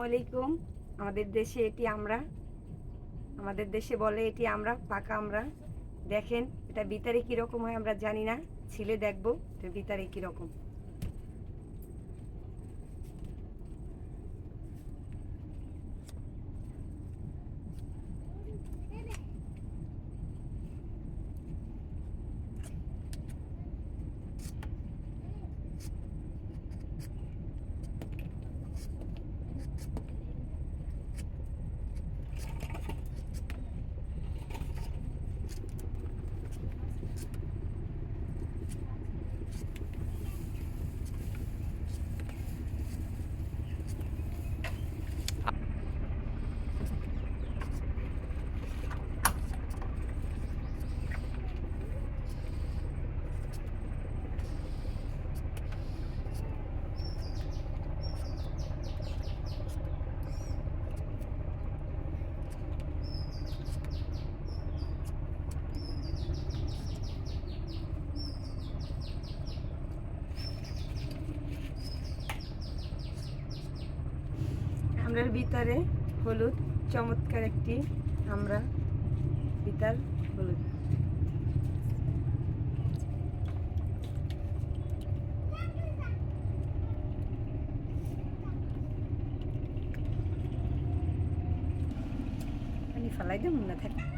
আলাইকুম। আমাদের দেশে এটি আমরা। আমাদের দেশে বলে এটি আমরা, পাকা আমরা। দেখেন, এটা বিতারে কীরকম হয় আমরা জানি না। ছেলে দেখব, এটা বিতারে কীরকম। আমরার ভিতরে হলুদ চমৎকার একটি আমরা ভিতর হলুদ। ফালাই দেব না থাকে।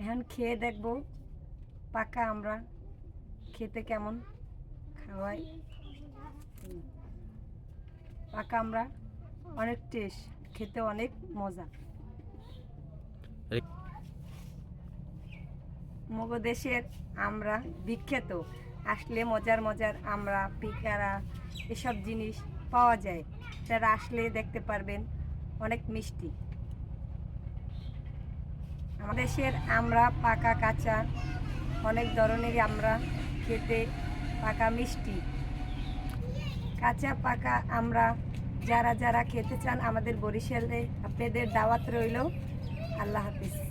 এখন খেয়ে দেখব পাকা আমরা খেতে কেমন খাওয়াই পাকা আমরা অনেক টেস্ট খেতে অনেক মজা। মগ দেশের আমরা বিখ্যাত আসলে মজার মজার আমরা পিকারা এসব জিনিস পাওয়া যায়। যারা আসলে দেখতে পারবেন অনেক মিষ্টি। দেশের আমরা পাকা কাঁচা, অনেক ধরনের আমরা খেতে পাকা মিষ্টি। কাঁচা, পাকা আমরা যারা যারা খেতে চান আমাদের বরিশালে আপনাদের দাওয়াত রইল। আল্লাহ হাফিজ।